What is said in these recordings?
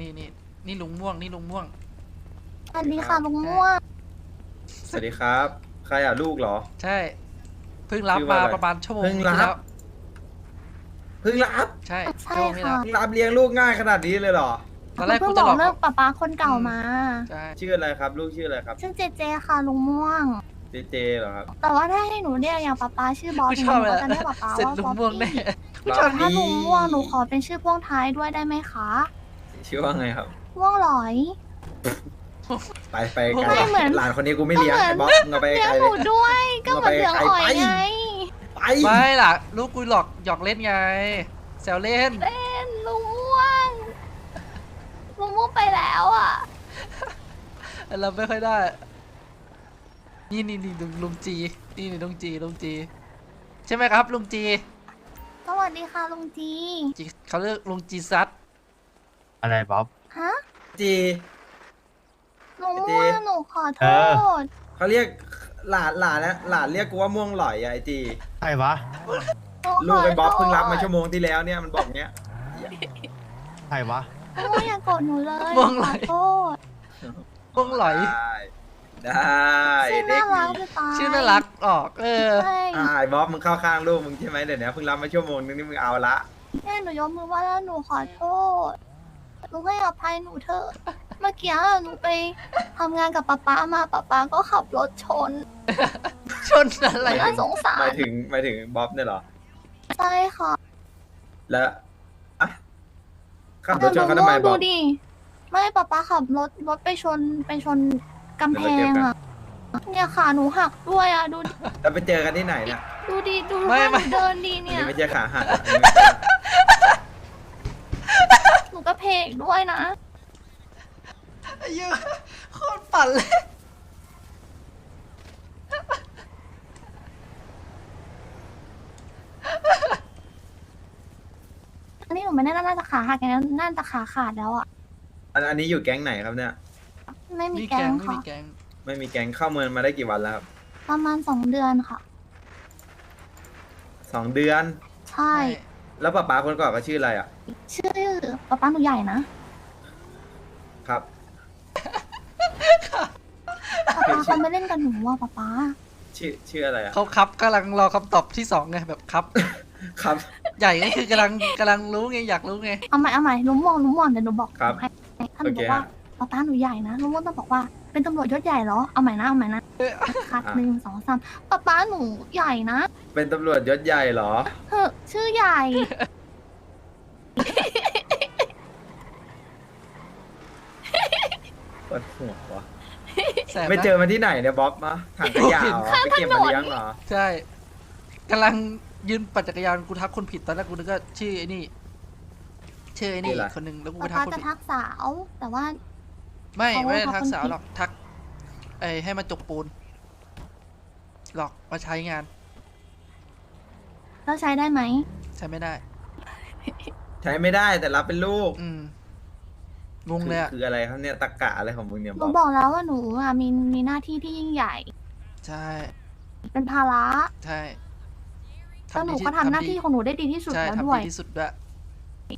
นี่นี่นี่นี่ลุงม่วงนี่ลุงม่วง สวัสดีค่ะลุงม่วงสวัสดีครับ ใครอะลูกเหรอ ใช่เพิ่งรับชื่อมาว่าอะไรประมาณชั่วโมงเพิ่งรับ ที่แล้วเพิ่งรับใช่ใช่ชั่วโมงที่แล้วค่ะเพิ่งรับเลี้ยงลูกง่ายขนาดนี้เลยเหรอ ตอนแรกเพิ่กูงจะบหลออกกเลิกป๊าป๊าคนเก่ามา ใช่ชื่ออะไรครับ ลูกชื่ออะไรครับชื่อเจเจค่ะลุงม่วง เจเจเหรอครับแต่ว่าถ้าให้หนูเรียกอย่างป๊าป๊าชื่อบอสกูหนูชอบก็เลยจะเรียกป๊าป๊าเสร็จว่าลุบงอสม่วงแน่ พี่แต่ถ้าลุงม่วงหนูขอเป็นชื่อพ่วงท้ายด้วยได้ไหมคะ ชื่อว่าไงครับ ม่วงหลอย ไปไปไกลไม่เหมือน หลานคนนี้กูไม่เลี้ยงก็เหมือนไอ้บ๊อบมึงเอาไปเลี้ยไกงลหเลนูย ด้วย ก็เหมือนเหลืองอ่อยไปไง ไปไม่ล่ะลูกกูหลอกหยอกเล่นไงแซวเล่นเล่นลุงม่วงลุงม่วงไปแล้วอะ เราไม่ค่อยได้ นี่นี่นี่ลุงลุงจี นี่นี่ลุงจีลุงจี ใช่ไหมครับลุงจีสวัสดีค่ะลุงจี จีเขาเรียกลุงจีซัด อะไรบ๊อบ ฮะจีลุงม่วงหนูขอโทเอ ษ เขาเรียกหลานหลานนะหลานเรียกกูว่าม่วงหล่อยอะไอจีใครวะหนูขลูกไอ้บ๊อบโทษเพิ่งรับมาชั่วโมงที่แล้วเนี่ยมันบอกเนี้ยใครวะลุงม่วงอย่าโกรธหนูเลยม่วงไหล ขอโทษม่วงไหลได้ได้ชื่อเด็น่ากรักดีจะตายชื่อน่ารักออก เออ ใช่อ่าไอ้บ๊อบมึงเข้าข้างลูกมึงใช่ไหมเดี๋ยวนี้เพิ่งรับมาชั่วโมงนึงนี่มึงเอาละ แม่หนูยกมือไหว่าแล้วหนูขอโทษ ลุงให้อภัยหนูเถอะเมื่อกี้หนูไปทำงานกับป๊าป๊ามาป๊าป๊าก็ขับรถชนชนอะไรน่าสงสาหมารยถึงหมายถึงบ๊อบเนี่ยเหรอใช่ค่ะ แล้วอะขับรแต่ถชนลุเขางทำไมม่วงบดูอกดิไม่ป๊าป๊าขับรถรถไปชนไปชนกำแพงอะเนี่ยขาหนูหักด้วยอะดูดิแล้วไปเจอกันที่ไหนเนี่ยดูดิดูไม่ท่าหไม่นูเดินดีอันเนี่ยนี้ไม่ใช่ขาหัก อะอันนี้ไม่ใช่หนูก็เพกด้วยนะเยอะโคตรปั่นเลยอันนี้หนูไม่ได้น่าจะขาหักอย่างนั้นน่าจะขาขาดแล้วอะอันอันนี้อยู่แก๊งไหนครับเนี่ย ไม่มีมีแกแกงงไม่ค่ะ มีแกงไม่มีแก๊งเข้าเมืองมาได้กี่วันแล้วครับประมาณสองเดือนค่ะ สองเดือน ใช่ แล้วป้าป๋าคนก่อนก็ชื่ออะไรอะ ชื่อป๊าป๊าหนูใหญ่นะครับ ป๊าป๊าเขาไม่เล่นกับหนูว่าป๊าป๊าชื่อชื่ออะไรอะเขาครับกำลังรอคำตอบที่สองไงแบบครับ ครับ ใหญ่ก็คือกำลังกำลังรู้ไงอยากรู้ไง เอาใหม่เอาใหม่ลุงม่วงลุงม่วงเดี๋ยวหนูบอกครับให้ถ้าหนูโอบเคอกว่าฮะ ป๊าป๊าหนูใหญ่นะลุงม่วงต้องบอกว่าเป็นตำรวจยศใหญ่เหรอเอาใหม่นะเอาใหม่นะคัดอะหนึ่งสองสามป๊าป๊าหนูใหญ่นะเป็นตำรวจยศใหญ่เหรอเฮ้อชื่อใหญ่ ปวดหัววะแสบนะไม่เจอมาที่ไหนเนี่ยบ๊อบมาถังขยะเหรอไปเก็บมาเลี้ยงเหรอใช่กำลังยืนปั่นจักรยานกูทักคนผิดตอนแรกกูนึกว่าชื่อไอ้นี่ชื่อไอ้นี่คนหนึ่งแล้วกูป๊าไปทักป๊าคนจะผิดทักสาว แต่ว่า ไม่เขาไม่ได้ทักทักคนสาวผิดหรอกทักไอ้ให้มาจกปูน หลอกมาใช้งานเราใช้ได้ไหมใช้ไม่ได้ ใช้ไม่ได้แต่รับเป็นลูก อืม งงเลยอะคือคืออะไรครับเนี่ยตะกะอะไรของมึงเนี่ยหบ๊นูอบบอกแล้วว่าหนูอะมีมีหน้าที่ที่ยิ่งใหญ่ ใช่เป็นภาระใช่แล้วหนูดีก็ทำหน้าที่ของหนูได้ดีที่สุดใช่แล้วทำด้วยดีที่สุดด้วย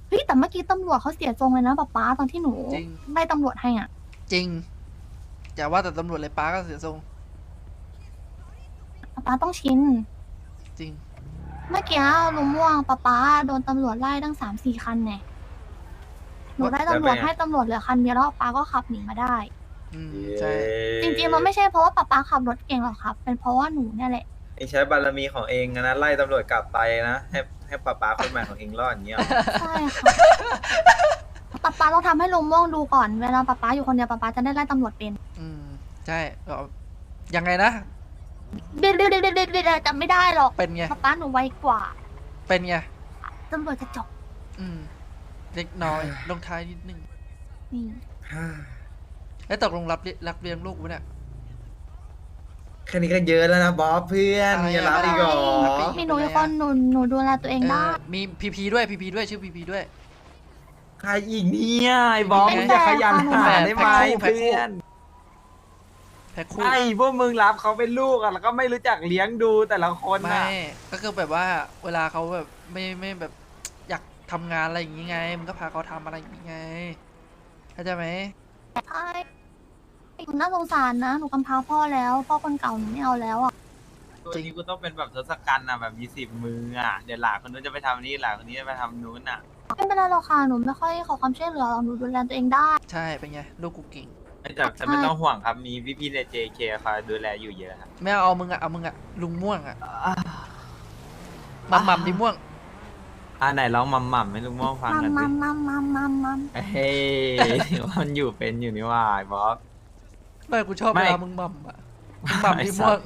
เฮ้ยแต่เมื่อกี้ตำรวจเขาเสียทรงเลยนะป๊าป๊าตอนที่หนูจริง ไล่ตำรวจให้อะจริงอย่าว่าแต่ตำรวจเลยป้าก็เสียทรงป๊าป๊าต้องชินจริง เมื่อกี้ลุงม่วงป๊าป๊าโดนตำรวจไล่ตั้งสามสี่คันเนี่ย หนูไล่ตำรวจให้ตำรวจเหลือคันเดียวแล้วป๊าก็ขับหนีมาได้ อืมเย้ใช่ จริงๆมันไม่ใช่เพราะว่าป๊าป๊าขับรถเก่งหรอกครับ เป็นเพราะว่าหนูเนี่ยแหละเองใช้บารมีของเองนะไล่ตำรวจกลับไปนะให้ให้ป้าป๋าคนใหม่ของเองรอดอย่างเงี้ยเหรอใช่ค่ะป๊าป๊าต้องทำให้ลุงม่วงดูก่อนเวลาป๊าป๊าอยู่คนเดียวป๊าป๊าจะได้ไล่ตำรวจเป็น อืมใช่ก็ยังไงนะเด็ดเด็ดเด็ดเด็ดเด็ดจำไม่ได้หรอกเป็นไงป๊าป๊าหนูไวกว่า เป็นไงตำรวจจะจบอืม เล็กน้อย ลงท้ายนิดนึงนี่แล้วตกลงรับเลี้ยรับเลี้ยงลูกวะเนี่ย แค่นี้ก็เยอะแล้วนะบ๊อบเพื่อนอะไรอย่ารับอีกเหรออะไรมีหนูอีกคนหนูหนูดูแลตัวเองเอได้อมีพีพีด้วยพีพีด้วยชื่อพีพีด้วย ใครอีกเนี่ยไอ้บ๊อบไม่มึงจะขยันหาแฟนได้ไหมแฟนคู่ เพื่อนแพ็คคู่ ไอ้พวกมึงรับเขาเป็นลูกอะแล้วก็ไม่รู้จักเลี้ยงดูแต่ละคนไม่น่ะก็คือแบบว่าเวลาเขาแบบไม่ไม่แบบอยาก ทำงานอะไรอย่างงี้ไงมันก็พาเขาทำอะไรอย่างงี้ไงเข้าใจไหมใช่หนูน่าสงสารนะ หนูกำพร้าพ่อแล้ว พ่อคนเก่าหนูไม่เอาแล้วอะ ตัวนี้กูต้องเป็นแบบทศกัณฐ์อะแบบมีสิบมืออะเดี๋ยวหลานคนนู้นจะไปทำนี่หลานคนนี้จะไปทำนู้นอะไม่เป็นไรหรอกค่ะ หนูไม่ค่อยขอความช่วยเหลือหรอกหนูดูแลตัวเองได้ ใช่เป็นไงลูกกูเก่งแต่แต่ไม่ต้องห่วงครับมีพี่ๆใน JK คอยดูแลอยู่เยอะครับ ไม่เอาเอามึงอะเอามึงอะลุงม่วงอะมัมมัมดิม่วง อ่าไหนร้องมัมมัมให้ลุงม่วงฟังมัมกันมัสิมมัมมัมมัมมัมเฮ้ยมันอยู่เป็นอยู่นี่ว่าไอ้บ๊อบ ไม่กูชอบไม่เวลามึงมัมอะมึงมัมดิม่วง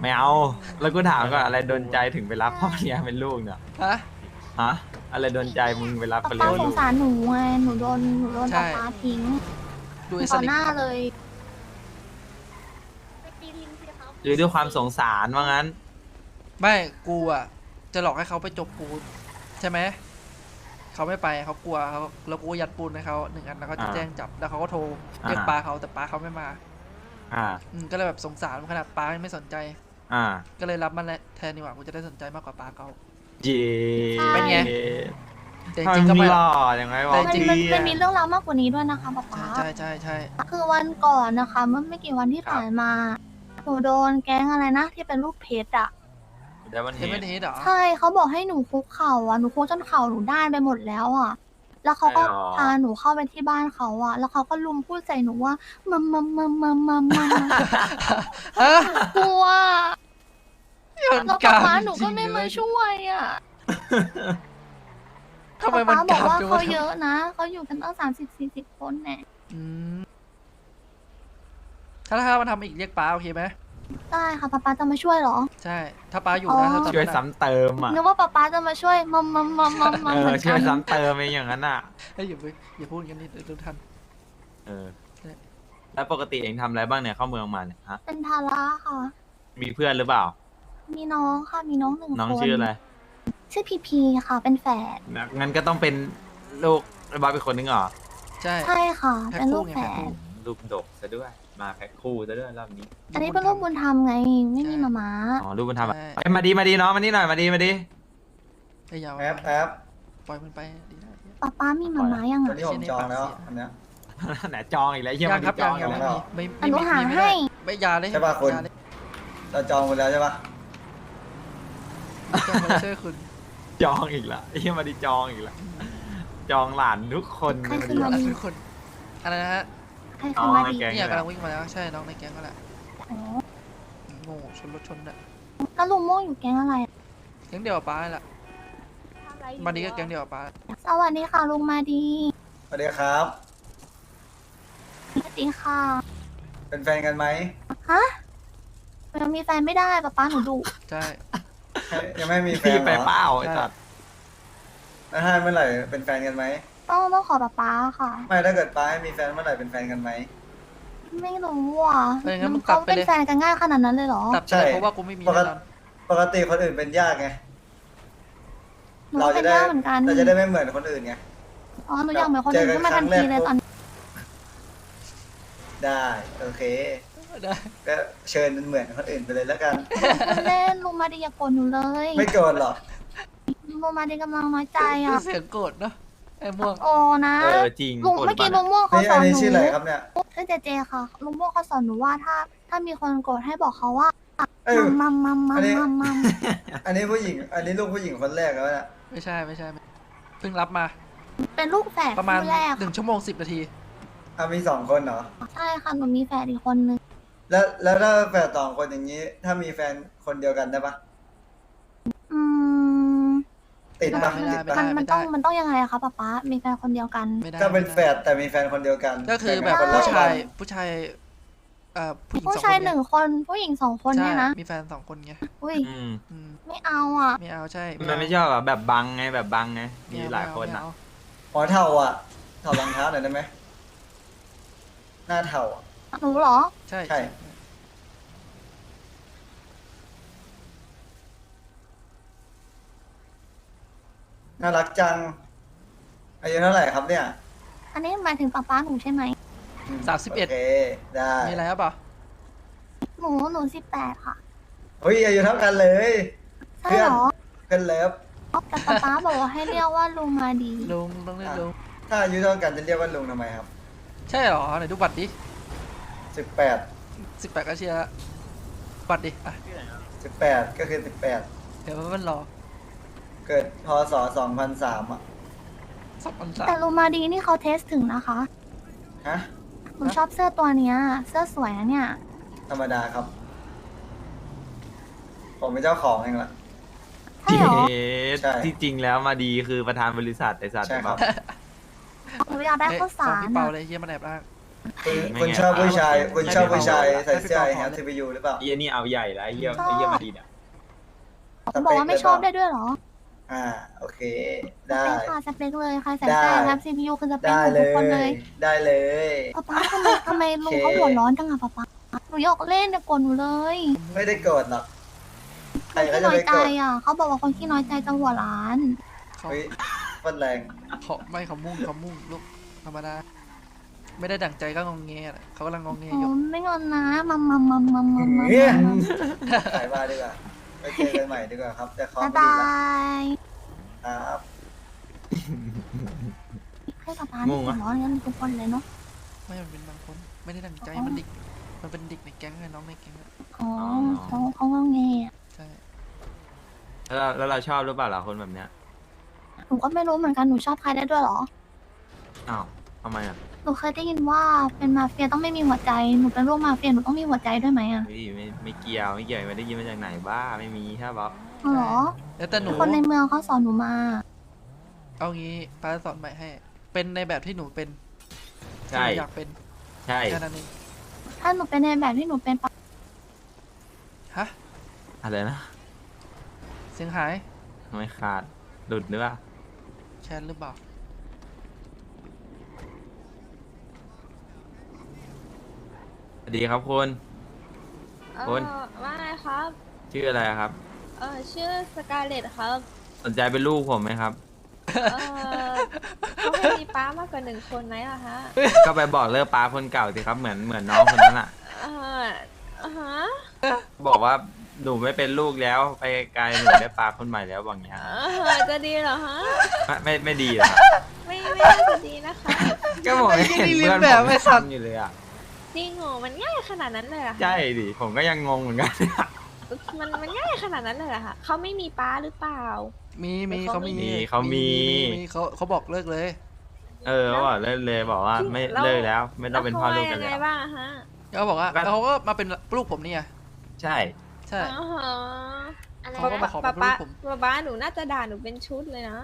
ไม่เอา แล้วกูถามก่อนอะไรโดนใจถึงไปรับพ่อเลี้ยงเป็นลูกเนี่ยฮะ ฮะอะไรโดนใจมึงไปรับป๊าเขาเลี้ป๊ายงสลูงกสารหนูไงหนูโดนหนูโดนใช่ป๊าป๊าทิ้งดูไอ้สต่อลิหปน้าเลยหรือด้วยความสงสารว่างั้น ไม่กูอะจะหลอกให้เขาไปจบปูนใช่ไหมเขาไม่ไปเขากลัวเขาแล้วกูก็ยัดปูนให้เขาหนึ่งอันแล้วเขาจะอ่าแจ้งจับแล้วเขาก็โทรเรียกอ่าปาเขาแต่ปาเขาไม่มาอ่า อืมก็เลยแบบสงสารขนาดปายังไม่สนใจ อ่า ก็เลยรับมันแทนดีกว่ากูจะได้สนใจมากกว่าปาเขา เย่เป็นไง แต่จทำไมริงๆก็มึไม่งหหรล่อกอยังไงวะแต่มันจริง มันมันมีเรื่องราวมากกว่านี้ด้วยนะคะป๊าป๊าใช่ใช่ใช่ คือวันก่อนนะคะ เมื่อไม่กี่วันที่ผ่านมาหนูโดนแก๊งอะไรนะ ที่เป็นรูปเพชรอะเดี๋ยวมันเห็นเห็ไม่นได้เหรอ ใช่เขาบอกให้หนูคุกเข่าอะหนูคุกจนเข่าหนูด้านไปหมดแล้วอะ แล้วเขาก็ใช่หรอพาหนูเข้าไปที่บ้านเขาอะ แล้วเขาก็ลุมพูดใส่หนูว่ามัมมัมมัมมัมมัมมัมฮะกลัวยังแล้วกาป๊ารป๊าหนูก็ไม่มาช่วยอะทำไมมันป๊าป๊าบอกกาว่าจังเขาวะเยอะนะเขาอยู่กันตั้งสามสิบสี่สิบคนแน่อืมถ้าถ้ามันทำอีกเรียกป้าโอเคไหม ได้ค่ะป๊าป๊าจะมาช่วยเหรอ ใช่ ถ้าป้าอยู่อ๋นะอถ้าตอนช่วยนั้นอะซ้ำเติมอะนึกว่าป๊าป๊าจะมาช่วยมัมมัมมัมมัมมัมเอเหมืออนช่กัวยนซ้ำเติมเองอย่างนั้นอะเฮ้ยอย่าไปอย่าพูดกันนี่เดี๋ยวดูทันเออเนี่ยแล้วปกติเองทำอะไรบ้างเนี่ยเข้าเมืองมาเนี่ยฮะเป็นทาร่าค่ะ มีเพื่อนหรือเปล่า มีน้องค่ะมีน้องหนึ่งคนน้องชื่ออะไรชื่อพีพีค่ะเป็นแฝดงั้นก็ต้องเป็นลูกบ๊อบอีกคนนึงเหรอใช่ ใช่ค่ะ แพ็คเป็นลูกคู่แฝไงแพ็คคู่ ดลูกดกซะด้วย มาแพ็คคู่ซะด้วยรอบนี้อันนี้เป็นลูกบุญธรรมไง ไม่มีมาม้าอ๋อลูกบุญธรรมอะใช่เอ้ยมาดีมาดีน้องมานี่หน่อยมาดีมาดีไอ้ยาวแอปแอปปล่อยมันไปดีได้ดีได้ป๊าป๊ามีมาม้ายังวันอะนี้ผมจองแล้วอันเนี้ย ไหนจองอีกแล้วเยี่ยมยัมางดีครับจยัองงยังอีกไม่แล้วมีไม่อันหนูไม่หามีไม่ให้ได้ไม่อยาเลยใช่ป่ะคุณอยาเลยเราจองไปแล้วใช่ปะจะมาช่วยคุณจองอีกแล้วเยี่ยมมาดีจองอีกแล้วจองหลานทุกคนใครมาคืดีอมาดี ทุกคนอะไรนะฮะ ใครคือมาดีแกงเนี่ยกำลังวิ่งมาแล้วใช่น้องในแก๊งก็แหละอ๋อโง่ชนรถชนอะแล้วลุงโม่งอยู่แก๊งอะไรอะแก๊งเดียวกับป้าแหละมาดีก็แก๊งเดียวกับป้าสวัสดีค่ะลุงมาดีสวัสดีครับ สวัสดีค่ะเป็นแฟนกันไหมฮะยังมีแฟนไม่ได้ป๊าป๊าหนูดุใช่ ยังไม่มีแฟพี่นไปเหรอเป้าไอ้สัตว์แล้วถ้าเมื่อไหร่เป็นแฟนกันไหม ต้องต้องขอป๊าป๊าค่ะ ไม่ถ้าเกิดป้าให้มีแฟนเมื่อไหร่เป็นแฟนกันไหม ไม่รู้อะเอองั้นมึงกลัเขาบไปเป็นเลยแฟนกันง่ายขนาดนั้นเลยเหรอตัดไปใช่เลยเพราะว่ากูไม่มีปกแน่ตินอนปกติคนอื่นเป็นยากไง หนูเราก็เป็จะนได้ย่าเหมือนกันเราจะได้ไม่เหมือนคนอื่นไง อ๋อหนูอยากเหมือนคนอื่นเจอกันขึ้นมาทันทีเลยคตรั้อนงแรกนี้ได้โอเค ได้ก็เชิญเป็นเหมือนคนอื่นไปเลยแล้วกันลุงเล่นลุงมาดีอย่าโกรธหนูเลยไม่โกรธหรอกลุงมาดีกำลังน้อยใจอะเสียงโกรธเนาะ ไอ้ม่วงโอ้นะเออจริงลุงคนเมื่อกี้บ้าลุงม่วงเขานี่สออันนหนี้นูชื่ออะไรครับเนี่ย ชื่อเจเจค่ะลุงม่วงเขาสอนหนูว่าถ้า ถ้ามีคนโกรธให้บอกเขาว่าเออ มัมมัมมัอัมนนี้มัมมัมอันนี้ผู้หญิง อันนี้ลูกผู้หญิงคนแรกแล้วเนี่ยไม่ใช่ไม่ใช่ไม่เพิ่งรับมาเป็นลูกแฝดประมาณคู่แรกหนึ่งชั่วโมงสิบนาที อะมีสองคนเหรอ ใช่ค่ะหนูมีแฝดอีกคนนึงแล้วแล้วถ้าแฟนสองคนอย่างนี้ ถ้ามีแฟนคนเดียวกันได้ปะ อืม ติดปะไม่ได้ติดไม่ปะได้ มันมันต้องมันต้องยังไงอะคะป๊าป๊ามีแฟนคนเดียวกันไม่ได้ก็เป็นไม่แฟได้ดแต่มีแฟนคนเดียวกันก็คือแบบต่งกันผู้คนละชายวันผู้ชายเอ่อผู้หญิงผู้สองชายคนหนึ่งคนผู้หญิงสองคนเนี่ยนะใช่มีแฟนสองคนไงอุ้ยอืมอืมไม่เอาอะ ไม่เอาใช่มันไม่ชอบอะแบบบังไงแบบบังไงมีไเอหลายคนไม่อะเอหมอเท่าอะเท่ารองเท้าหน่อยได้ไหมหน้าเท่าอะหนูเหรอ ใช่ใช่ น่ารักจัง อายุเท่าไหร่ครับเนี่ยอันนี้หมายถึงป๊าป๊าหนูใช่ไหม สามสิบเอ็ดโอเคได้มีอะไรหรือเปล่าหนูหนูสิบแปดค่ะ เฮ้ยอายุเท่ากันเลย ใช่เหรอเพื่อนเลิฟแต่ป๊าป๊าบอกว่าให้เรียกว่าลุงมาดี ลุงต้องเรียกลุงถ้ถ้าอายุเท่ากันจะเรียกว่าลุงทำไมครับใช่เหรอไหนดูบัตรดิสิบแปดสิบแปดก็เชียร์ละบัตรดิอะสิบแปดก็คือสิบแปดเดี๋ยวมันรอ เกิดพศสองพันสามอะสองพันสาแต่มลูมาดีนี่เขาเทสถึงนะคะ ฮะหนูชอบเสื้อตัวเนี้ย เสื้อสวยนะเนี่ย ธรรมดาครับ ผมเป็นเจ้าของเองล่ะ ใช่เหรอ เอ๊ะใช่ที่จริงแล้วมาดีคือประธานบริษัทไอ้สัตว์ใช่ครับหนูอยากได้ข้าวสาเอ้ยรของพี่เปาอะเลยเฮียมันแอบอ้าง คุณคุณชอบผู้ชายคุณชอบผู้ชายใส่เสื้อแฮปทีวียูหรือเปล่า ไอ้เหี้ยนี่เอาใหญ่แล้วไอ้เหี้ยไอ้เหี้ยมาดีเนี่ยเขาบอกว่าไม่ชอบได้ด้วยเหรอ อ่า โอเคสได้เปคค่ะสเปคเลยใครใส่ได้เสื้อครับ CPU คือสเปคได้ของเลทุกคนเลยย ได้เลย ป๊าป๊าทำไมทำไมลุงโอเคเขาหัวร้อนจังอะป๊าป๊าหนูอยากเล่นแต่กดหนูเลยไม่ได้โกรธหรอกใครคนเขาขี้จะน้อยไปใจโกรธอะเขาบอกว่าคนขี้น้อยใจจะหัวร้านเขาเฮ้ยฟันแรง เขาไม่เขามุ่งเขามุ่งลูกธรรมดาไม่ได้ดั่งใจก็งองแงน่ะเขากำลังงองแงโอ้อยู่ไม่งอนนะมัมมัมมัมมัมมัมมัมเฮ้ยมัมขายบ้านดีกว่า ไปเจอกันใหม่ดีกว่าครับ แต่ขอบ๊ายไม่ดีบาละยครับ ให้ป๊าป๊านี่หัวร้อนกันทุกคนเลยเนาะไม่มันเป็นบางคน ไม่ได้ดั่งใจ มันเด็ก มันเป็นเด็กในแก๊งไงน้องในแก๊งอะอ๋อเขาเขางอแงอะใช่ แล้วเราแล้วเราชอบหรือเปล่าล่ะคนแบบเนี้ยหนูก็ไม่รู้เหมือนกันหนูชอบใครได้ด้วยเหรอ อ้าวทำไมอะ หนูเคยได้ยินว่าเป็นมาเฟียต้องไม่มีหัวใจ หนูเป็นลูกมาเฟียหนูต้องมีหัวใจด้วยไหมอะเฮ้ยไม่ไม่เกี่ยวไม่เกี่ยวไม่ได้ยินมาจากไหนบ้าไม่มีใช่ปะอ๋อเหรอแล้วแต่หนูคนในเมืองเขาสอนหนูมา เอางี้ป้าจะสอนใหม่ให้ เป็นในแบบที่หนูเป็นใช่ที่หนูอยากเป็นใช่แค่นั้นเองถ้าหนูเป็นในแบบที่หนูเป็นปะฮะอะไรนะเสียงหายทำไมขาดหลุดหรือเปล่าแชนหรือเปล่า สวัสดีครับคุณ เอ่อคุณ ว่าไงครับ ชื่ออะไรครับ เออชื่อสกาเลตครับ สนใจเป็นลูกผมไหมครับ เออเขาให้มีป้ามากกว่าหนึ่งคนไหมล่ะฮะ ก็ไปบอกเลิกป้าคนเก่าสิครับเหมือนเหมือนน้องคนนั้นอะ เอออ่าฮะบอกว่าหนูไม่เป็นลูกแล้วไปไกลหนูได้ป้าคนใหม่แล้วบางอย่างเออจะดีเหรอฮะ ไม่ไม่ไม่ดีเหรอครับไม่ไม่น่าจะดีนะคะก็ผมไม่เห็นเพื่อนผมไม่ทำอยู่เลยอะ จริงเหรอมันง่ายขนาดนั้นเลยเหรอคะใช่ดิผมก็ยังงงเหมือนกัน มันมันง่ายขนาดนั้นเลยเหรอคะเขาไม่มีป้าหรือเปล่า มีมีเขาเขามีมีเขามีมี เขาเขาบอกเลิกเลย เออเขาบอกเลิกเลยบอกว่าไม่แล้วเลิกแล้ว ไม่ต้องเป็นพ่อลูกกันแล้แล้ววเขาว่ายังไงบ้างอะฮะเขาบอกว่าก็เขาก็มาเป็นลูกผมนี่ไงใช่ ใช่ อ๋อฮะเขาก็มาขอเป็ป้านลูป้ากผม ป้าป้าหนูน่าจะด่าหนูเป็นชุดเลยนะ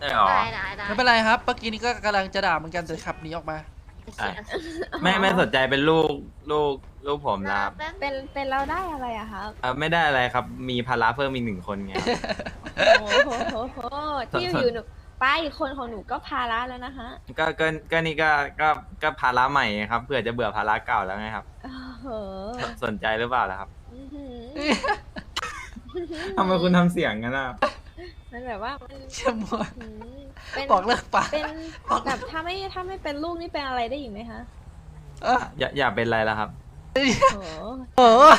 ใช่หรอไม่เป็นไรครับเมื่อกี้นี้ก็กำลังจะด่าเหมือนกันแต่ขับหนีออกมา ใช่ไม่ไม่สนใจเป็นลูกลูกลูกผมนะครับเป็นเป็นเราได้อะไรอะครับเออไม่ได้อะไรครับ มีภาระเพิ่มอีกหนึ่งคนไง โอ้โหโหโหที่อยู่หนูป้าอีกคนของหนูก็ภาระแล้วนะคะก็ก็ก็นี่ก็ก็ก็ภาระใหม่ไงครับเผื่อจะเบื่อภาระเก่าแล้วไงครับ โอ้โหสสนใจหรือเปล่าล่ะครับอื้อหือทำไมคุณทำเสียงกันอะ มันแบบว่ามันเชื่อมัวหือเป็นบอกเลิกป่าเป็นแบบถ้าไม่ถ้าไม่เป็นลูกนี่เป็นอะไรได้อีกไหมคะเอออย่าอย่าเป็นไรแล้วครับ โอ้โหเออ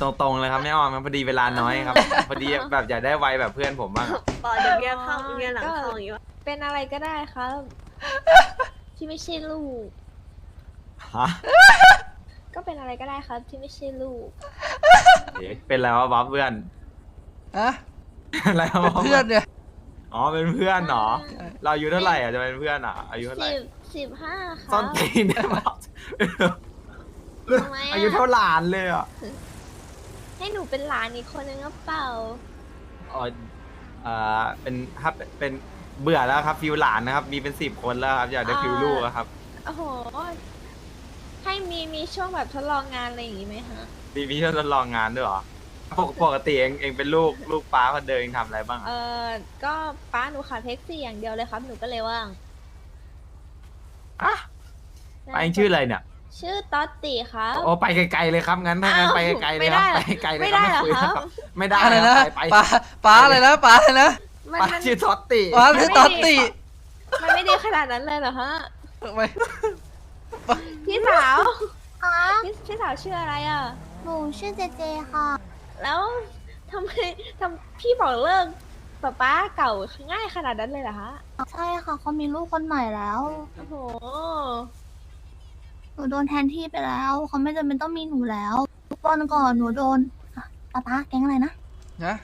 ตรงๆเลยครับไม่ออมครับพอดีเวลาน้อยครับ พอดีแบบอยากได้ไวแบบเพื่อนผมบ้างอะปอเดี๋ยวเมียเข้าเมียหลังเข้าอย่างงี้วะเป็นอะไรก็ได้ครับ ที่ไม่ใช่ลูก ฮะก็เป็นอะไรก็ได้ครับ ที่ไม่ใช่ลูกเอ๊ะเป็นอะไรวะบ๊อบเพื่อน อะ อะไรวะบ๊อบเพื่อนเนี่ยอ๋อเป็นเพื่อนเหรอ เราอายุเท่าไหร่อะจะเป็นเพื่อนอะ อายุเท่าไหร่สิบสิบห้าคต้รันบตีนเนี่ยบ๊อบทำไมอายุอะเท่าหลานเลยอะให้หนูเป็นหลานอีกคนนึงหรือเปล่า อ๋อเอ่อเป็นถ้าเป็นเป็นเบื่อแล้วครับฟิวหลานนะครับ มีเป็นสิบคนแล้วครับอยากได้ฟิวลูกอะครับ โอ้โห ให้มีมีช่วงแบบทดลองงานอะไรอย่างงี้ไหมฮะมีมีช่วงทดลองงานด้วยเหรอ ปกปกติเองเองเป็นลูกลูกป้าคนเดินเองทำอะไรบ้างเออะอก็ป้าหนูขาดเท็กซี่อย่างเดียวเลยครับ หนูก็เลยว่างอะป้าเองชื่ออะไรเนี่ย ชื่อต๊อตติครับ โอ้ไปไกลๆเลยครับงั้นถ้างั้นอ้าวไปไกลๆเลยไม่คได้รับเหรอไปไกลๆเลยไม่ครับได้เหรอคุยครับ ไม่ได้อะไรนะไปไปป้าป้าอะไรนะป้าอะไรนะมันป้ามัน ชื่อท็อตติป้าคือตอตติมันไม่ดีขนาดนั้นเลยเหรอฮะทำไมพี่สาวคะพี่พี่สาวชื่ออะไรอะ หนูชื่อเจเจค่ะ แล้วทำไมทำพี่บอกเลิกป๊าป๊าเก่าง่ายขนาดนั้นเลยเหรอคะใช่ค่ะเขามีลูกคนใหม่แล้วโอ้โห หนูโดนแทนที่ไปแล้วเขาไม่จำเป็นต้องมีหนูแล้ววันก่อนหนูโดนอะป้าป้าแก๊งอะไรนะนะ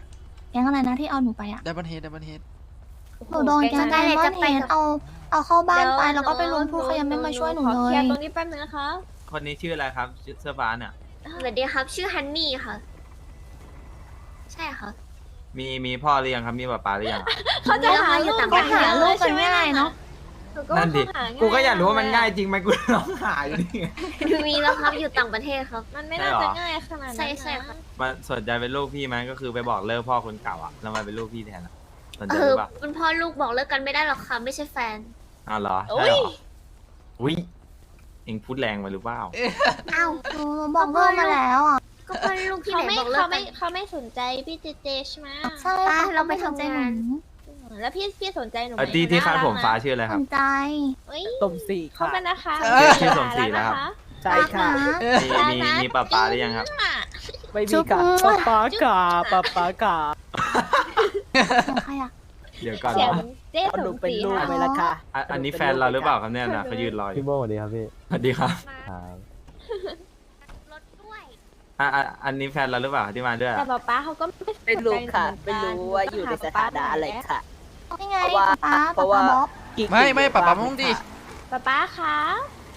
แก๊งอะไรนะที่เอาหนูไปอะดับเบิลเฮดดับเบิลเฮดหนูโดนแก๊งไดมอนด์เฮดเอาเอาเข้าบ้านไปแล้วก็ไปรวมพูดเขายังไม่มาช่วยหนูขอเลเคลียยร์ตรงนี้แป๊บนึงนะคะคนนี้ชื่ออะไรครับชื่อเสื้อฟ้าเนี่ยสวัสดีครับ ชื่อฮันนี่ค่ะ ใช่ค่ะมีมีพ่อหรือยังครับมีป้าป๋าหรือยังอะเขาจะหาอยู่ลูกต่างก็ประเทศหาลูกกันง่ายเนาะหนูก็นั่นดิว่าเขาหาง่ายกูก็อยากรู้ว่ามันง่ายจริงไหมกูร้องหาอยู่นี่มีแล้วครับอยู่ต่างประเทศครับ มันไม่น่าจะง่ายขนาดนั้นใช่ใช่นะค่ะ มันสนใจเป็นลูกพี่ไหมก็คือไปบอกเลิกพ่อคนเก่าอะแล้วมาเป็นลูกพี่แทนอะสนใจเอหอรือเปล่าคุณพ่อลูกบอกเลิกกันไม่ได้หรอกค่ะไม่ใช่แฟน อ้าวเหรอโอ้ใช่ยเหรออุ้ยเอ็งพูดแรงไปหรือเปล่า อ้าวหนูบอกเลิกมาแล้วอะ ก็พ่อลูกที่เขาไหนไม่บอกเลิเขากกัไม่นเขาไม่สนใจพี่เจเจใช่ไหมใช่ไปค่ะเราไปขสนใจทำงานหนูแล้วพี่พี่สนใจหนูไหมเออที่ที่คาดผมฟ้าชื่ออะไรคสรับนใจเอ้ยสมศรีเขาค่ะเป็นนะคะชื่อสมศรีนะครับใช่ค่ะป้ามีมีมีป้าป๋าหรือยังครับ ไม่มีกับป๊าป๊ากาป๊าป๊ากาใครอะ เดี๋ยวก่อนเสียงนะเจ๊เอาสดูมเป็นศรีลูกค่ะไหมล่ะค่ะ อะอันนี้แฟนเราหรือเปล่าครับเนี่ยนะเขายืนรออยู่พี่โมสวัสดีครับพี่สวัสดีครับ ครับรถด้วย อะอะอันนี้แฟนเราหรือเปล่าที่มาด้วยแต่อะป๊าป๊าเขาก็ไม่สนใจไม่รู้ค่ะหนูไม่เหมือนกันรู้ว่าอยู่ในสถานะอะไรค่ะ นี่ไงเพราะว่าป้าเพป้าราะว่าป้าบ๊อบ กิ๊กไม่ไม่อยู่ในป้าป๋าบ้นมึงดิค่ะป๊าป๊าคะ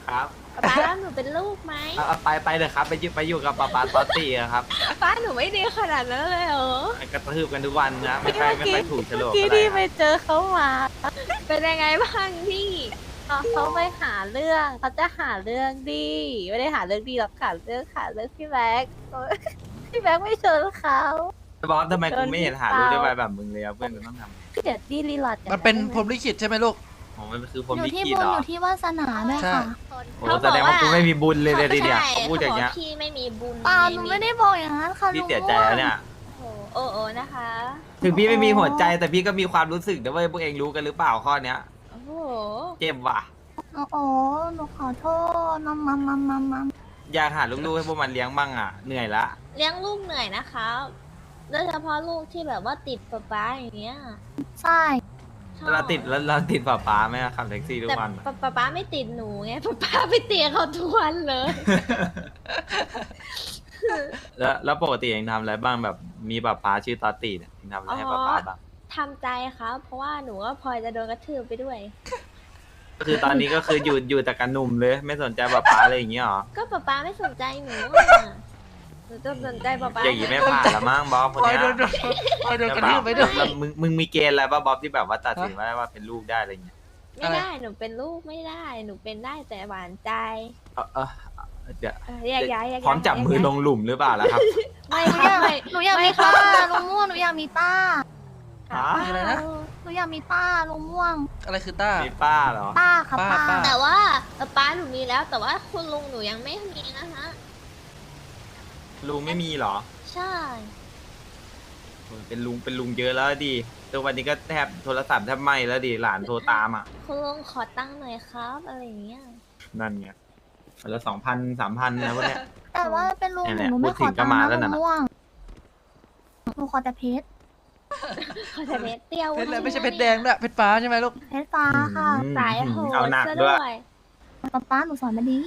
ครับป๊าป๊ารับหนูเป็นลูกไหมเอาเอาไปไปเลยครับ ไปอยู่ไปอยู่กับป้าป๋าตอตตี้อะครับป้าหนูไม่ดีขนาดนั้นเลยเหรอ กระทืบกันทุกวันนะไม่ค่อยไม่ค่อยถูกโฉลกกี้อะไรที่คไปรับเจอเขามา เป็นยังไงบ้างพี่ เขาไปหาเรื่องเขาจะหาเรื่องดีไม่ได้หาเรื่องดีหรอกหาเรื่องหาเรื่องพี่แบ็คพี่แบ็คไม่เชิญเขาบอสทำไมกูไม่เห็นหารู้ได้ไวแบบมึงเลยอะเพื่อนกูต้องทำเดี๋ยวดีรีลอดมันเป็นพรหมลิขิตใช่ไหมลูกผมมันคือผมอยู่ลิที่ขิตบุญเหรออยู่ที่วาสนาด้วยใช่ค่ะโอ้แสดงว่ากูไม่มีบุญเลยเลยทีเดียวใช่เขาพูดอย่างเงี้ยขพี่ไม่มีบุญเปล่าหนูไม่ได้บอกอย่างนั้นค่ะพี่ลุงเสียใจแล้วเนี่ยโอ้โหโอ้โอ้นะคะ ถึงพี่ไม่มีหัวใจแต่พี่ก็มีความรู้สึกนะเว้ยพวกเองรู้กันหรือเปล่าข้อเนี้ยโอ้โหเจ็บว่ะ โอ้โหหนูขอโทษมัมมัมมัมมัมมัมอยากหาลูกๆให้พวกมันเลี้ยงบ้างอะ เหนื่อยละ เลี้ยงลูกเหนื่อยนะคะโดยเฉพาะลูกที่แบบว่าติดป๊าป๊าอย่างเงี้ยใช่ชอบเราติดแล้วเราติดป้าป๋าไหมอะขับแท็กซี่ทุกแต่วันอะป๊าป๊าป๊าไม่ติดหนูไงป๊าป๊าไปเตียเขาทุกวันเลย แล้วแล้วปกติเองทำอะไรบ้างแบบมีป้าป๋าชื่อตอตตี้เนี่ยเองทำอะไรให้ป้าป๋าบ้าง ทำใจครับ เพราะว่าหนูก็พลอยจะโดนกระทืบไปด้วย ก็คือตอนนี้ก็คืออยู่อยู่แต่กับหนุ่มเลย ไม่สนใจป้าป๋าอะไรอย่างเงี้ยหรอก็ป๊าป๊าไม่สนใจหนูอะหนูจะสนใจป๊าป๊าอย่างงี้ไม่ผ่านละมั้งบ๊อบคนคอยเนี้ยโดนคอยโดนกระทืบไปด้วย แล้วมึงมึงมีเกณฑ์อะไรป่ะบ๊อบที่แบบว่าตัดสินว่าว่าเป็นลูกได้อะไรเงี้ยไม่ได้หนูเป็นลูกไม่ได้ หนูเป็นได้แต่หวานใจเออเออเดี๋ยวเออแยกย้ายแยกย้ายพร้อมจับมือลงหลุมหรือเปล่าล่ะครับ ไม่หนูอยากไม่หนูอยากมีป้าลุงม่วงหนูอยากมีป้า ฮะอะไรนะ หนูอยากมีป้าลุงม่วง อะไรคือต้า มีป้าเหรอป้าค่ะป้าป้าป้า แต่ว่าป้าหนูมีแล้วแต่ว่าคุณลุงหนูยังไม่มีนะคะลุงไม่มีเหรอใช่โอ้ยเป็นลุงเป็นลุงเยอะแล้วดิตัววันนี้ก็แทบโทรศัพท์แทบไหม้แล้วดิหลานโทรตามอะ คุณลุงขอตั้งค์หน่อยครับ อะไรอย่างเงี้ยนั่นไงแล้วสองพันสามพันนะพวกเนี้ย แต่ว่าเป็นลุงหเนี่นูยหนูไม่พูขดอถึงก็ตังค์มานะแล้วลุน่ะงม่วงหนูขอแต่เพชร ขอแต่เพชรเดียวเพชรอะไรไม่ใช่เพชรแดงด้วยเพชรฟ้าใช่ไหมลูกเพชรฟ้าค่ะอืมสายโหเอาดหนักซะด้ด้ววยยป้าป้าหนูสอนมาดี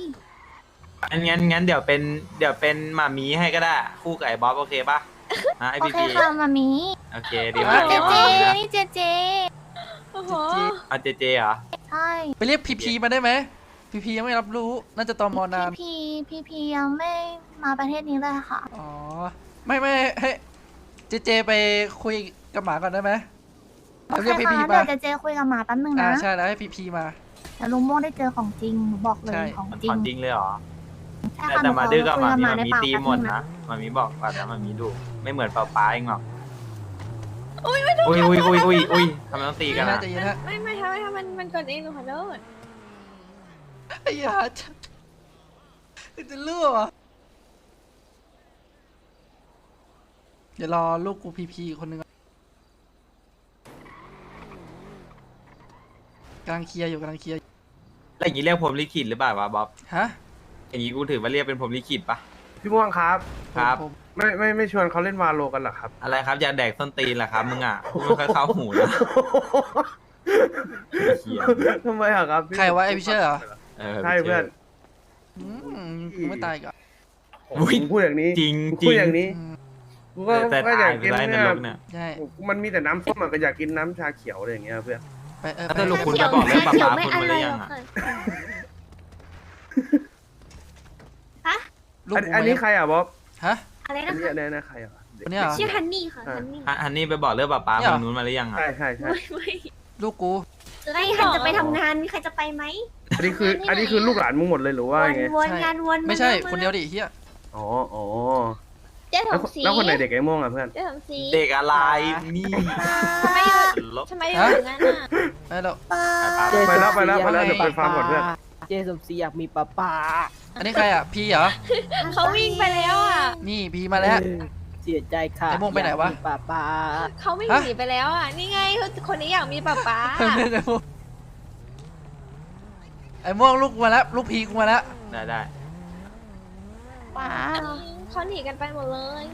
งั้นงั้นงั้นเดี๋ยวเป็นเดี๋ยวเป็นหมามีให้ก็ได้ คู่กับไอ้บ๊อบโอเคป่ะฮะไอโอพีเคพีค่ะมามีโอเคดีมากเจดีเจมากนี่เจเจโอ้โหเอาเจเจเหรอใช่ไปเรียกพีพีมาได้ไหมพีพียังไม่รับรู้น่าจะตอมอนานพี่พีพี่พียังไม่มาประเทศนี้เลยค่ะอ๋อไม่ไม่ให้ เจเจไปคุยกับหมาก่อนได้ไหมโอเอาเคเรียกพีค่ะพีงั้นมาเดี๋ยวเจเจคุยกับหมาแป๊บนึงอ่านะใช่แล้วให้พีพีมา แต่ลุงม่วงได้เจอของจริงหนูบอกเลยใช่ของมันจริถงอนจริงเลยเหรอ ใช่แต่ค่ะแต่มาดื้อกับหหนูมาขอมีคุยหมามีบตีในหมดป่าแป๊บงนะหมามีบอกก่อนนะหมามีดุไม่เหมือนป้าป้าเองหรอกอุ้ยอุ้ยอุ้ยอุ้ยอุ้ยอุ้ยทำไมต้องตีตีกักันนนะอะใจเย็นนะไม่ไม่ทำไม่ทำมันมันกดเองหนูขอโทษไอ้ยาจะจะรั่ว เดี๋ยวรอลูกกูพีพีคนหนึงก่อนกำลังเคลียร์อยู่กำลังเคลียร์อยู่แล้วอย่างนี้เรียกผมลิขิตหรือเปล่าวะบ๊อบฮะอย่างนี้กูถือว่าเรียกเป็นผมลิขิตปะพี่ม่วงครับ ครับ ผมไม่ไม่ไม่ชวนเขาเล่นวาโลกันเหรอครับ อะไรครับอยากแดกส้นตีนเหรอครับมึงอะพูดไม่ค่อยเข้าหูนะเหี้ยทำไมอะครับพี่ใครวะไอพิเชอร์เหรอเออใช่เพื่อนอืมกูไม่ตายอีก่อนอุ๊ยผมพูดอย่างนี้จริงผมจริพูดงอย่างนี้ กูก็แต่ก็อากตายยไปกินได้นเนี่ยรกเนี่ย ใช่มันมีแต่น้ำส้มอะก็อยากกินน้ำชาเขียวอะไรอย่างเงี้ยเพื่อน ไปเออแล้วไปสรุปชาคุณเขีจะยวบอกเรื่องชาเขียวป๊าไม่ๆคุณอมาหร่รืออยหยัรงอกอะค่ะลูกอันกูอันนี้มาใครอะบ๊อบฮะ อะไรอันะนนี้คะอันนี้อันนี้ใครอะคนเนี้ยเหรอชื่อฮันนี่ค่ะอ่าฮันนี่อะอันนี้ไปบอกเรื่องป๊าป๊าเนี่ยคนนู้นมาหรือยังอะ ใช่ใช่ใช่ไม่ไม่ลูกกูไล่ฮันจะไปทำงานมีใครจะไปไหมอันนี้คืออันนี้คือลูกหลานมึงหมดเลยหรือวว่านยังไงวนใช่ งานวนไม่ใช่าคนเดียวดิเฮียอ๋ออ๋อเจ๊สแล้วมศรีแล้วคนไหนเด็กไอ้ม่วงอะเพื่อน เจ๊สมศรีเด็กอะไรนี่ทำไมอยู่ลบ ทำไมอยู่อย่างนั้นอะไปแล้วป้าไปแล้วไปแล้วไปแล้วเดี๋ยวไปฟาร์มก่อนเพื่อน เจสมศรีอยากมีป้าป้าอันนี้ใครอะ พีเหรอ เขาวิ่งไปแล้วอะนี่พีมาแล้ว เสียใจค่ะไอ้ม่วงไปไหนวะ อยากมีป้าป้าเขาวิ่งฮะหนีไปแล้วอะนี่ไงคนนี้อยากมีป๊าป๊าไอ้ม่วงลูกกูมาแล้ว ลูกพีกูมาแล้ว ได้ได้ป้า เขาหนีกันไปหมดเลย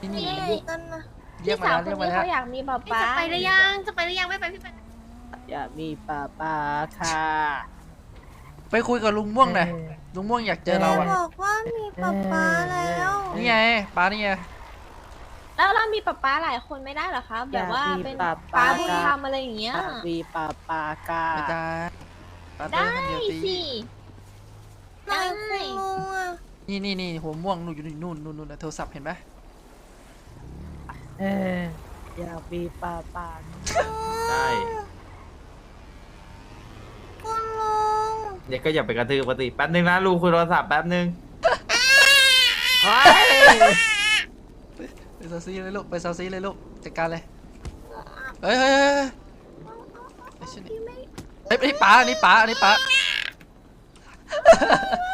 นี่นี่เด็กกันนะเรียกพี่มาสาวแล้วคเรียกมาแล้วนนี้เขาอยากมีป๊าป๊าจะไปหรือยัง จะไปหรือยังไม่ไปพี่ไปอยากมีป้าป้าค่ะไปคุยกับลุงม่วงหน่อยลุงม่วงอยากเจอเราอะบอกว่ามีป๊าป๊าแล้วนี่ไงป้านี่ไงแล้วเรามีป๊าป๊าหลายคนไม่ได้เหรอคะแบบว่าเป็นป๊าบุญธรรมอะไรอย่างเงี้ยอยากมีป้าป้าค่ะไม่ได้ป้าได้เต้นคนเดียวสิสิ ไหนคุณลุงอะ นี่นี่นี่หัวม่วงนู่นอยู่นู่นนู่นนู่นนะโทรศัพท์เห็นไหมเอออยากมีป้าป้าได้คุณลุงเด็กก็อย่าไปกระตือปฏิแป๊บนึงนะลูกคุยโทรศัพท์แป๊บนึงไปซาซีเลยลูกไปซาซีเลยลูกจัดการเลยเฮ้ยเฮ้ยเฮ้ยเฮ้ยไอ้เช่นนี่เฮ้ยนี่ป้าอันนี้ป้าอันนี้ป้าไปเค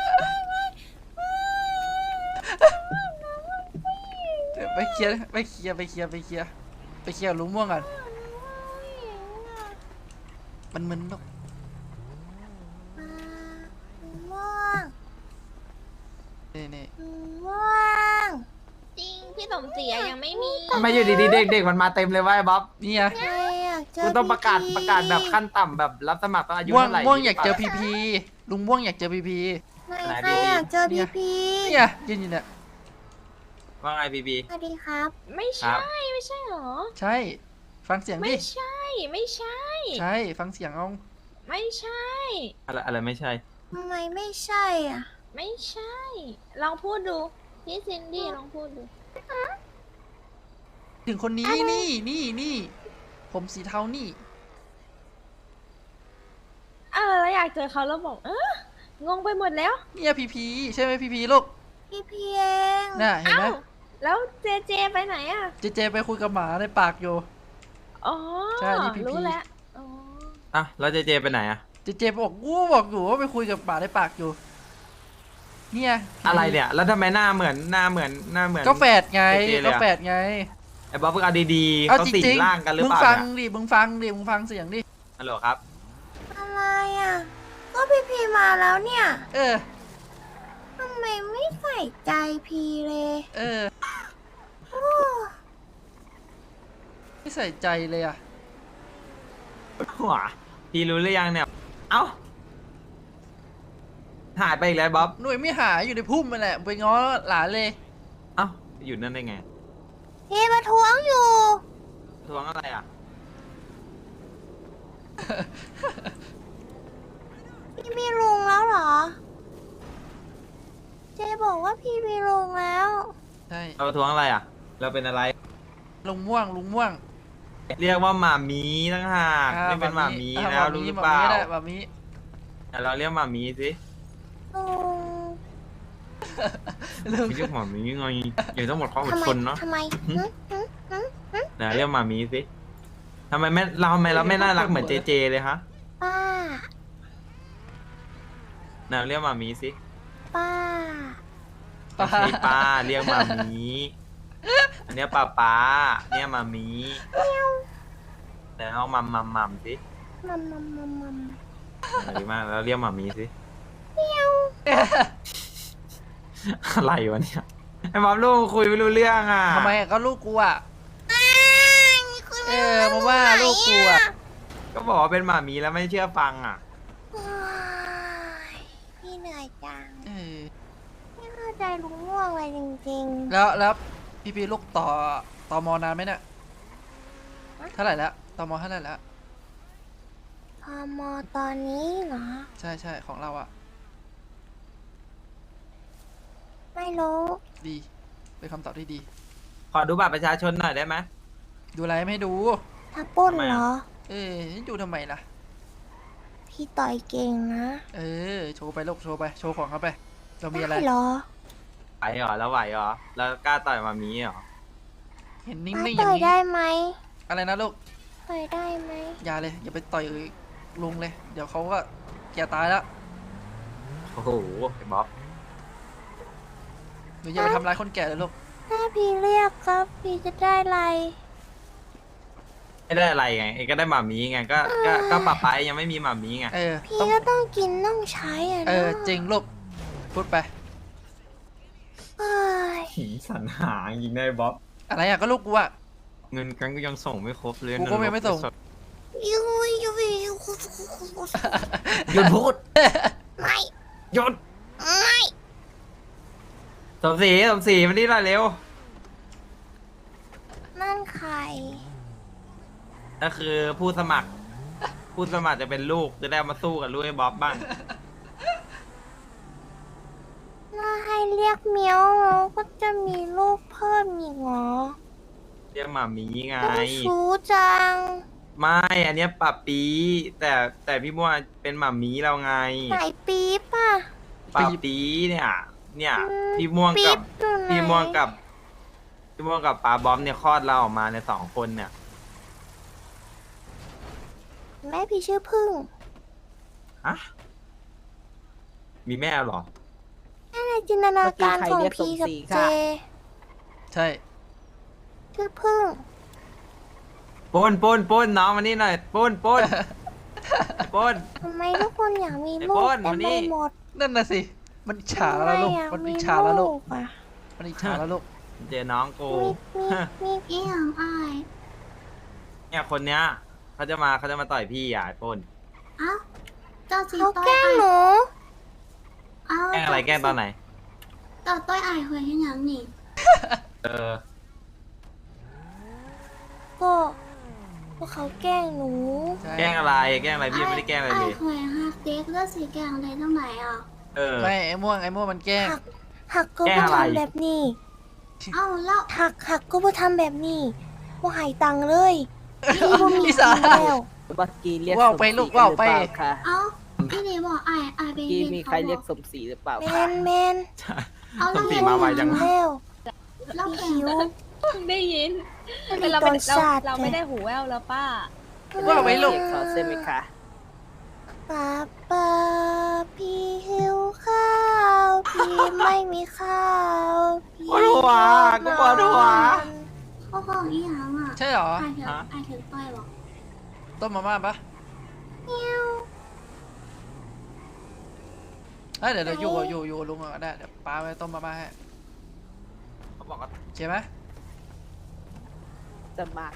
ลียร์ไปเคลียร์ไปเคลียร์ไปเคลียร์ไปเคลียร์กับลุงม่วงก่อนมันมึนลูกม่วงนี่นี่ม่วงจริงพี่สมศรีอะยังไม่มีทำไมอยู่ดีๆเด็กๆมันมาเต็มเลยว่าไอ้บ๊อบนี่ไงใครอยากเจอกูต้องประกาศพี่ประกาศแบบขั้นต่ำแบบรับสมัครต้องอายุม่วงเท่าไหร่ม่วงอยากเจอพีพีลุงม่วงอยากเจอพีพีไหนไหนใครอยากเจอเนี่พี่ยพี่เนี่ยยืนอยู่เนี่ย ว่าไงบีบี สวัสดีครับ ไม่ครัใช่บ ไม่ใช่หรอ ใช่ ฟังเสียงไม่ดิใช่ไม่ใช่ ใช่ ฟังเสียงเอา ไม่ใช่ อะไรอะไรไม่ใช่ ทำไมไม่ใช่อะ ไม่ใช่ ลองพูดดูพี่ซินดี้ลองพูดดูถึงคนนี้นี่นี่นี่ ผมสีเทานี่ เออแล้วอยากเจอเขาแล้วบอกเอองงไปหมดแล้ว เนี่ยพีพีใช่ไหมพีพีลูกพี่พี่เองน่ะเห็นไหมอ้าว แล้วเจเจไปไหนอะ เจเจไปคุยกับหมาในปากอยู่ อ๋อ ใช่นี่พี่ รู้พี่แล้วอ๋ออะแล้วเจเจไปไหนอะ เจเจบอกกูบอกอยู่ว่าไปคุยกับหมาในปากอยู่ เนี่ยอะไรเนี่ย แล้วทำไมหน้าเหมือนหน้าเหมือนหน้าเหมือนก็แฝดไงเจเจเลยก็อะแฝดไงไอ้บ๊อบเพิ่งเอาดีๆเอาเขาจสิงริงร่างกันหรือมึงเปล่าฟังเนี่ยดิ มึงฟังดิ มึงฟังเสียงดิฮัลโหลครับ อะไรอะ ก็พี่พี่มาแล้วเนี่ย เออทำ ไมไม่ใส่ใจพี่เลยเออ โอ้ไม่ใส่ใจเลยอะ หัวพี่รู้หรือยังเนี่ย เอ้า หายไปอีกแล้วบ๊อบ หน่วยไม่หายอยู่ในพุ่มมันแหละไปง้อหลานเลย เอ้า อยู่นั่นได้ไง พี่มาทวงอยู่ ทวงอะไรอะ พี่มีลุงแล้วเหรอเจ๊บอกว่าพี่มีลุงแล้ว ใช่เราทวงอะไรอะ เราเป็นอะไร ลุงม่วงลุงม่วงเรียกว่าหมามีตั้งหากอ่าไม่เป็นหมามีอ่แล้วรู้หรือเปล่าหมมีก็ได้หมามีแต่เราเรียกหมามีสิลุงลุงไม่เรียกหมามีไงอย่างต้องหมดความอดทำไมทนเนาะทำไมหึหึหึหึหึนะเรียกหมามีสิทำไมไม่เราทำไมเราไม่น่ารักเหมือนเจเจเลยฮะป้านะเรียกหมามีสิ ป้า ไม่ใช่ป้าเรียกหมามีอันเนี้ยป้าป้าเนี่ยหมามีแต่เอามัมมัมมัมสิมัมมัมมัมมัมดีมากแล้วเรียกหมามีสิอะไรวะเนี่ยไอ้บ๊อบลูกคุยไม่รู้เรื่องอะทำไมอะก็ลูกกูอะ เออมาว่าลูกกูอะ ก็บอกว่าเป็นหมามีแล้วไม่เชื่อฟังอะ พี่เหนื่อยจังเออไม่เข้า ใจลุงง่วงเลยจริงแล้วแล้วพี่พีลูกต่อต่อมอนานไหมเนี่ยเท่าไหร่แล้วต่อมอเท่าไหร่แล้วๆพอมอตอนนี้เหรอ ใช่ใช่ของเราอะไม่รู้ ดีเป็นคำตอบที่ดี ขอดูบัตรประชาชนหน่อยได้ไหม ดูอะไรไม่ให้ดู ถ้าปล้นทำไมเหรอะอเออดูทำไมล่ะ พี่ต่อยเก่งนะเออโชว์ไปลูกโชว์ไปโชว์ของเขาไป เรามีอะไร ด้เหรอ ไหวเหรอแล้วไหวเหรอแล้วกล้าต่อยหมามีเหรอเห็นนิ่งป้าๆอต่ย่าองยนี้ได้ไหมอะไรนะลูกต่อยได้ไหมอย่าเลย อย่าไปต่อยลุงเลย เดี๋ยวเขาก็แก่ตายแล้วโอ้โหไอ้บ๊อบหนูอย่าไปทำร้ายคนแก่เลยลูกถ้าพี่เรียกครับพี่จะได้อะไร ไม่ได้อะไรไงไอ้ก็ได้หมามีไงก็ก็ก็ป้าไปยังไม่มีหมามีไงเออพี่ต้องก็ต้องกินต้องใช้อะเออเนาะจริงลูกพูดไปเอ้ ยหีสันหายิงได้บ๊อบอะไรอะก็ลูกกูอะ เงินกันก็ยังส่งไม่ครบเลยกูก็ยังไม่ส่งยุยยุยยุยหยุดพูดไม่หยุดไม่สมศรีสมศรีมานี่หน่อยเร็วนั่นใครก็คือผู้สมัคร ผู้สมัครจะเป็นลูกจะได้เอามาสู้กับลูกไอ้บ๊อบบ้าง น่าให้เรียกเมียวแล้วก็จะมีลูกเพิ่มอีกเหรอเรียกหมามีไง เจ้าชู้จัง ไม่ อันเนี้ยปับปี แต่แต่พี่บัวเป็นหมามีเราไงไหนปี๊บอะปับปีเนี่ย เนี่ย อืม พี่ม่วงปี๊กับบอยู่ไหนพี่ม่วงกับ พี่ม่วงกับปาบอมเนี่ยคลอดเราออกมาในยสองคนเนี่ย แม่พี่ชื่อพึ่ง ฮะ มีแม่เหรอแม่ ในจินตนาการของพี่กับเจใช่ ชื่อพึ่งปนปนปนน้องมานี่หน่อยปนปนปนทำไมทุกคนอยากมีไอ้ลูโบ้กนเต็มมาไปนี่หมดนั่นน่ะสิ มันอิจฉาแล้วลูกทำไอยามันมีอิจฉาแล้วลูก อะมันอิจฉาแล้วลูก เจอน้องกู มีมีมีอย่างอายเนี่ยคนเนี้ยเขาจะมาเขาจะมาต่อยพี่อะไอ้ปนเอ้าเจ้าจีเขาต้อยแกล้งหนูเอ้าแกล้งอะไรแกล้งตอนไหน เจ้าต้อยอายเคยให้ยังนี่เออก็พวกเขาแกล้งหนูใช่แกล้งอะไรแกล้งอะไรพี่ยังไม่ได้แกล้งอะไรอาเลยยเคยฮักเด็กแล้วสีแกงอะไรตั้งไหนอะ เออ ไม่ไอ้ม่วงไอ้ม่วงมันแกล้งหักหักก็แกล้งบ่อะไร ทำแบบนี้เอ้าแล้วหักหักก็บ่ทำแบบนี้บ่ใหายตังค์เลยพี่บ่มีอีสานกินแล้วเมื่อกี้เรียกว่าวไปสมศรีลูกว่าวไปหรือเปล่คะเอ้าพี่เดบอกอายอายไปเมื่อกี้เรียนมีใครเขาเรียกบอกสมศรีหรือเปล่าแมคะนแมน เอาต้แล้อวงตีไงมาไวจังแล้วแล้วแกหิวเพิ่งได้ยินไม่เราได้ไม่ตอนเราศาสตร์เราไม่ได้หูแว่วแล้วป้าว่าไว้ลูกเรียกเขาใช่ไหมคะป้าป้าพี่หิวข้าวพี่ไม่มีข้าวพี่ปวดหัวกูปวดหัวเขาบอกอีหยังอะใช่เหรออายถึงฮะอายถึงต้อยบอกต้มมาม่าปะเอ้ยเดี๋ยวเดี๋ยวอยู่กับอยู่อยู่กับลุงก่อนก็ได้เดี๋ยวป้าไปต้มมาม่าให้เขาบอกว่า โอเคไหม จะมา